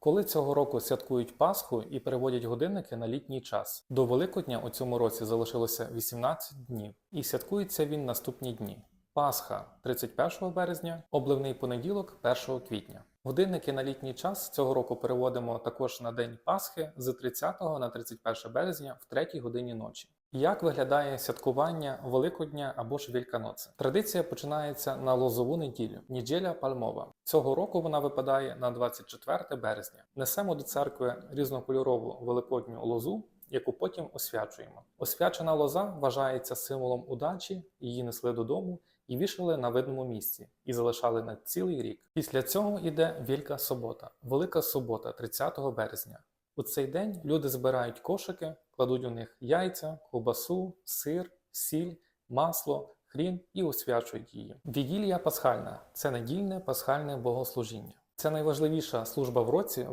Коли цього року святкують Пасху і переводять годинники на літній час. До Великодня у цьому році залишилося 18 днів, і святкується він наступні дні. Пасха 31 березня, обливний понеділок 1 квітня. Годинники на літній час цього року переводимо також на день Пасхи з 30 на 31 березня в 3 годині ночі. Як виглядає святкування Великодня або ж Вільканоце? Традиція починається на лозову неділю, неділя пальмова. Цього року вона випадає на 24 березня. Несемо до церкви різнокольорову великодню лозу, яку потім освячуємо. Освячена лоза вважається символом удачі, її несли додому і вішали на видному місці і залишали на цілий рік. Після цього йде Вілька Собота, Велика Субота, 30 березня. У цей день люди збирають кошики, кладуть у них яйця, ковбасу, сир, сіль, масло, хрін і освячують її. Вігілія Пасхальна це недільне пасхальне богослужіння. Це найважливіша служба в році,